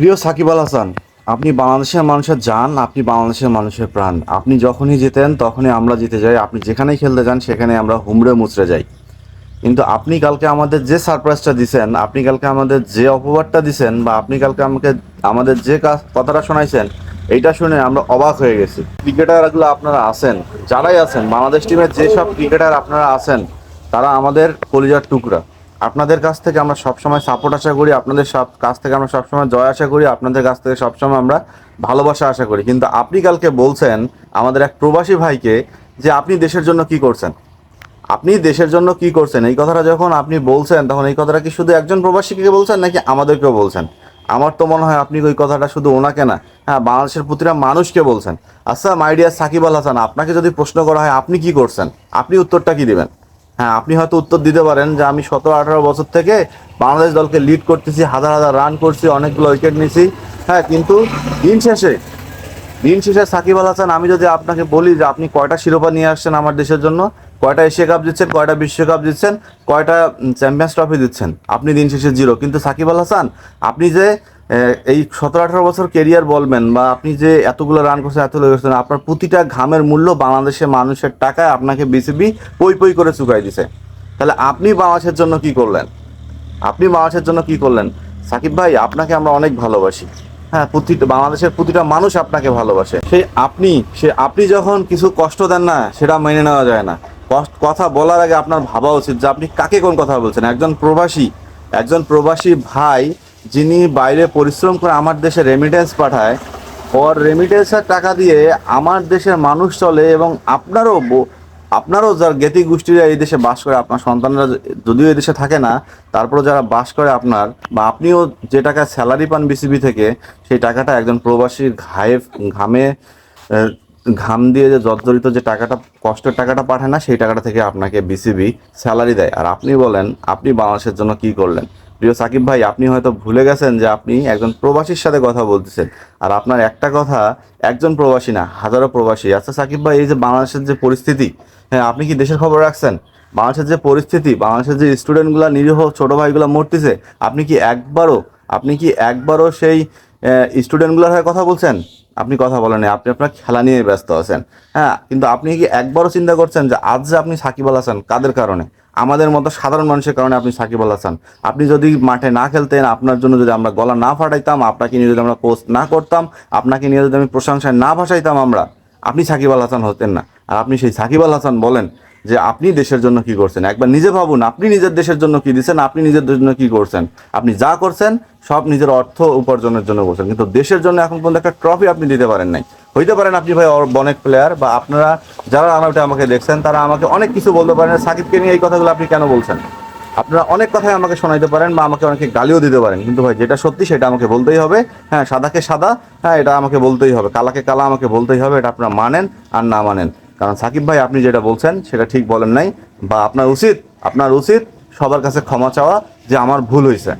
প্রিয় সাকিব আল হাসান, আপনি বাংলাদেশের মানুষের যান আপনি বাংলাদেশের মানুষের প্রাণ। আপনি যখনই যেতেন তখনই আমরা জিতে যাই। আপনি যেখানেই খেলতে যান, সেখানে আমরা হুমড়ে মুচড়ে যাই। কিন্তু আপনি কালকে আমাদের যে সারপ্রাইজটা দিছেন, আপনি কালকে আমাদের যে অপবাদটা দিছেন, বা আপনি কালকে আমাকে, আমাদের যে কাজ কথাটা শোনাইছেন, এইটা শুনে আমরা অবাক হয়ে গেছি। ক্রিকেটারগুলো আপনারা আছেন, যারাই আছেন, বাংলাদেশ টিমের যেসব ক্রিকেটার আপনারা আছেন, তারা আমাদের কলিজার টুকরা। আপনাদের কাছ থেকে আমরা সবসময় সাপোর্ট আশা করি, আপনাদের সব কাছ থেকে আমরা সবসময় জয় আশা করি, আপনাদের কাছ থেকে সবসময় আমরা ভালোবাসা আশা করি। কিন্তু আপনি কালকে বলছেন আমাদের এক প্রবাসী ভাইকে যে আপনি দেশের জন্য কি করছেন? আপনি দেশের জন্য কি করছেন? এই কথাটা যখন আপনি বলছেন, তখন এই কথাটা কি শুধু একজন প্রবাসীকে বলছেন নাকি আমাদেরকেও বলছেন? আমার তো মনে হয় আপনি ওই কথাটা শুধু ওনাকে না হ্যাঁ বাংলাদেশের প্রতিটা মানুষকে বলছেন। আচ্ছা মাইডিয়া সাকিব আল হাসান, আপনাকে যদি প্রশ্ন করা হয়, আপনি কি করছেন? আপনি উত্তরটা কি দিবেন? হ্যাঁ আপনি হয়তো উত্তর দিতে পারেন যে আমি সতেরো, আঠারো বছর থেকে বাংলাদেশ দলকে লিড করতেছি, হাজার হাজার রান করছি, অনেকগুলো উইকেট নিছি। হ্যাঁ কিন্তু দিন শেষে দিন শেষে সাকিব আল হাসান, আমি যদি আপনাকে বলি যে আপনি কয়টা শিরোপা নিয়ে আসছেন আমার দেশের জন্য, কয়টা এশিয়া কাপ দিচ্ছেন কয়টা বিশ্বকাপ দিচ্ছেন কয়টা চ্যাম্পিয়ন্স ট্রফি দিচ্ছেন আপনি দিন শেষে জিরো কিন্তু সাকিব আল হাসান, আপনি যে এই সতেরো আঠারো বছর কেরিয়ার বলবেন বা আপনি যে এতগুলো রান করছেন, এতগুলো করছেন, আপনার প্রতিটা ঘামের মূল্য বাংলাদেশের মানুষের টাকায় আপনাকে বিসিবি পই পই করে চুকাই দিছে। তাহলে আপনি বাংলাদেশের জন্য কি করলেন? আপনি বাংলাদেশের জন্য কি করলেন? সাকিব ভাই, আপনাকে আমরা অনেক ভালোবাসি। হ্যাঁ প্রতিটা, বাংলাদেশের প্রতিটা মানুষ আপনাকে ভালোবাসে। সেই আপনি, সে আপনি যখন কিছু কষ্ট দেন না, সেটা মেনে নেওয়া যায় না। কথা বলার আগে আপনার ভাবা উচিত যে আপনি কাকে কোন কথা বলছেন? একজন প্রবাসী একজন প্রবাসী ভাই যিনি বাইরে পরিশ্রম করে আমার দেশে রেমিটেন্স পাঠায়, ওর রেমিটেন্সের টাকা দিয়ে আমার দেশের মানুষ চলে এবং আপনারও আপনারও যার জ্ঞাতি গোষ্ঠীরা এই দেশে বাস করে, আপনার সন্তানরা যদিও এই দেশে থাকে না তারপরে যারা বাস করে আপনার, বা আপনিও যে টাকা স্যালারি পান বিসিবি থেকে, সেই টাকাটা একজন প্রবাসীর ঘায়ে, ঘামে ঘাম দিয়ে যে জর্জরিত যে টাকাটা, কষ্টের টাকাটা পাঠায় না, সেই টাকাটা থেকে আপনাকে বিসিবি স্যালারি দেয়। আর আপনি বলেন, আপনি বাংলাদেশের জন্য কি করলেন? প্রিয় সাকিব ভাই, আপনি হয়তো ভুলে গেছেন যে আপনি একজন প্রবাসীর সাথে কথা বলতেছেন। আর আপনার একটা কথা, একজন প্রবাসী না, হাজারো প্রবাসী। আচ্ছা সাকিব ভাই, এই যে বাংলাদেশের যে পরিস্থিতি হ্যাঁ আপনি কি দেশের খবর রাখছেন? বাংলাদেশের যে পরিস্থিতি, বাংলাদেশের যে স্টুডেন্টগুলো নিরীহ ছোট ভাইগুলো মরতেছে, আপনি কি একবারও, আপনি কি একবারও সেই স্টুডেন্টগুলোর হয়ে কথা বলছেন? আপনি কথা বলেন আপনি আপনার খেলা নিয়ে ব্যস্ত আছেন। হ্যাঁ কিন্তু আপনি কি একবারও চিন্তা করছেন যে আজ যে আপনি সাকিব আল হাসান, কাদের কারণে? আমাদের মতো সাধারণ মানুষের কারণে আপনি সাকিব আল হাসান। আপনি যদি মাঠে না খেলতেন, আপনার জন্য যদি আমরা গলা না ফাটাইতাম, আপনাকে নিয়ে যদি আমরা পোস্ট না করতাম, আপনাকে নিয়ে যদি আমি প্রশংসায় না ভাসাইতাম আমরা, আপনি সাকিব আল হাসান হতেন না। আর আপনি সেই সাকিব আল হাসান বলেন যে, আপনি দেশের জন্য কি করছেন? একবার নিজে ভাবুন, আপনি নিজের দেশের জন্য কি দিচ্ছেন, আপনি নিজের জন্য কি করছেন? আপনি যা করছেন, সব নিজের অর্থ উপার্জনের জন্য করছেন। কিন্তু দেশের জন্য এখন পর্যন্ত একটা ট্রফি আপনি দিতে পারেন নাই। হইতে পারেন আপনি ভাই অনেক প্লেয়ার বা আপনারা যারা আমাকে আমাকে দেখছেন, তারা আমাকে অনেক কিছু বলতে পারেন। সাকিবকে নিয়ে এই কথাগুলো আপনি কেন বলছেন? আপনারা অনেক কথাই আমাকে শোনাইতে পারেন বা আমাকে অনেকে গালিও দিতে পারেন। কিন্তু ভাই যেটা সত্যি সেটা আমাকে বলতেই হবে। হ্যাঁ সাদাকে সাদা হ্যাঁ এটা আমাকে বলতেই হবে। কালাকে কালা আমাকে বলতেই হবে, এটা আপনারা মানেন আর না মানেন। কারণ সাকিব ভাই, আপনি যেটা বলছেন সেটা ঠিক বলেন নাই। বা আপনার উচিত আপনার উচিত সবার কাছে ক্ষমা চাওয়া যে আমার ভুল হয়েছে